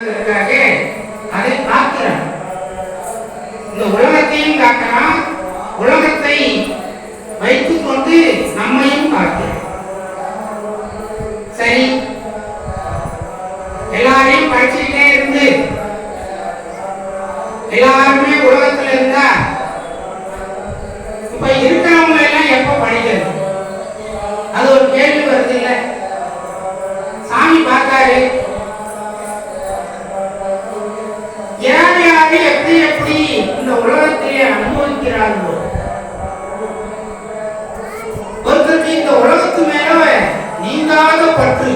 அதற்காக அதை காக்கிறான் இந்த உலகத்தையும் காக்கிறான் உலகத்தை வைத்துக் கொண்டு நம்மையும் காக்கிறான் சரி. எல்லாரையும் படிச்சுக்கிட்டே இருந்து. எல்லாருமே உலகத்துல இருந்தா இப்ப இருக்கிறவங்க எல்லாம் எப்ப படிக்கிறது? அது ஒரு கேள்வி வருது இல்ல. பற்று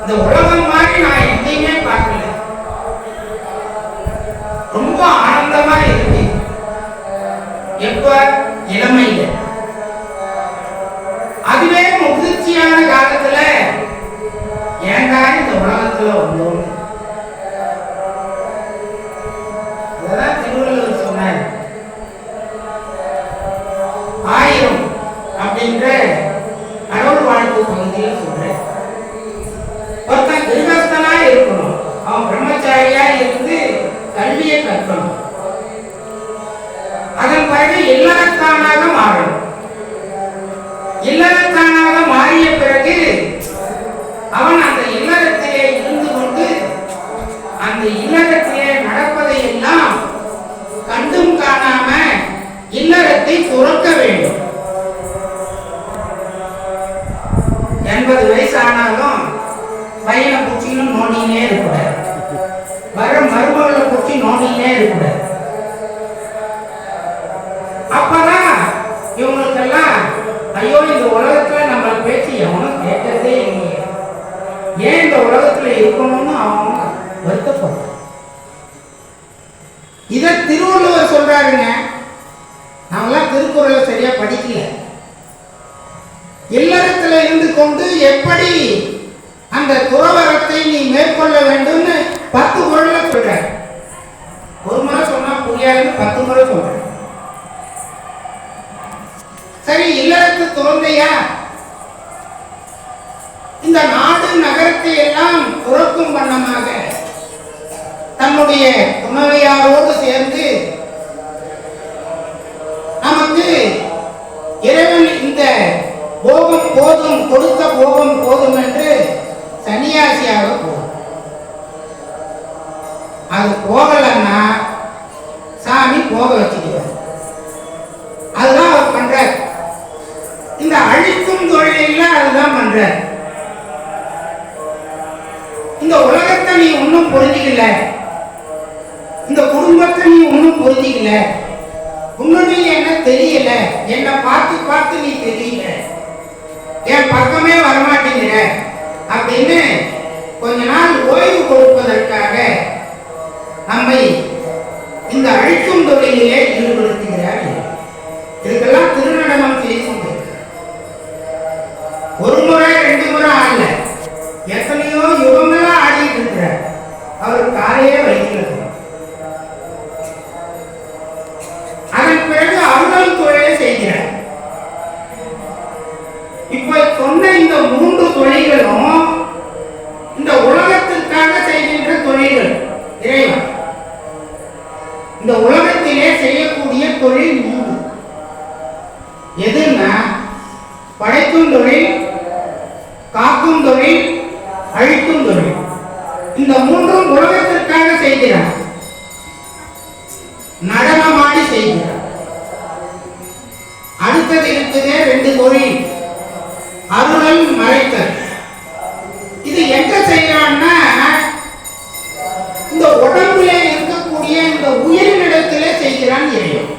இந்த உலகம் மாதிரி நான் எங்கேயுமே பார்க்கல. ரொம்ப ஆனந்தமா இருக்கு எப்ப? இளமையில. அதுவே முதிர்ச்சியான காலத்துல ஏன்டா இந்த உலகத்துல வந்தோம் அதெல்லாம் திருவள்ளுவர் சொன்னார். ஆயிரம் அப்படின்ற அந்த இல்லறத்திலே நடப்பதை எல்லாம் கண்டும் காணாம இல்லறத்தை துறக்க வேண்டும். எண்பது வயசு ஆனாலும் பையனை பிடிச்சிக்கணும் நோண்டினே இருக்கக்கூடாது. வர மருமகளை பிடிச்சி நோண்டினே இருக்கக்கூடாது. அப்பதான் இவங்களுக்கெல்லாம் ஐயோ இந்த உலகத்துல நம்ம பேச்சு எவனும் கேட்கறதே இல்லையே. ஏன் இந்த உலகத்துல இருக்கணும்னு அவங்க வருத்தப்படுறான் இதை திருவள்ளுவர் சொல்றாருங்க. நாமெல்லாம் திருக்குறளை சரியா படிக்கல. இல்லறத்துல இருந்து கொண்டு எப்படி அந்த துறவரத்தை நீ மேற்கொள்ள வேண்டும்னு பத்து குரல்ல சொல்ற ஒரு முறை சொன்னா புரியாதுன்னு பத்து முறை சொல்றேன் சரி இல்லறத்து துறந்தையா? இந்த நாடு நகரத்தை நம்முடைய துணைவியாரோடு சேர்ந்து நமக்கு இறைவன் இந்த போகம் போதும் கொடுத்த போகம் போதும் என்று சன்னியாசியாக போகும் அது போகலன்னா சாமி போக வச்சுக்கிறார். அதுதான் அவர் பண்றார். இந்த அழிக்கும் தொழில அதுதான் பண்றார். இந்த உலகத்தை நீ ஒன்றும் புரிஞ்சுக்கல குடும்பத்தை நீ ஒன்றும் புரிஞ்சிக்கல உன்னுடைய என்ன தெரியல? என்னை பார்த்து பார்த்து நீ தெரியல. என் பக்கமே வரமாட்டேங்கிற. அப்படின்னு கொஞ்ச நாள் ஓய்வு கொடுப்பதற்காக நம்மை இந்த அழிக்கும் தொழில்களும் இந்த உலகத்திற்காக செய்கின்ற தொழில்கள் இறைவன். இந்த உலகத்திலே செய்யக்கூடிய தொழில் மூன்று எதுன்னா படைக்கும் தொழில் காக்கும் தொழில் அழிக்கும் தொழில். இந்த மூன்றும் உலகத்திற்காக செய்கிறார். நடனமாடி செய்கிறார். அடுத்தது இருக்குது ரெண்டு தொழில் அருளல் மறைத்தல் இது எங்க செய்யறான்னா இந்த உடம்புல இருக்கக்கூடிய இந்த உயிரினத்திலே செய்கிறான் இறைவன்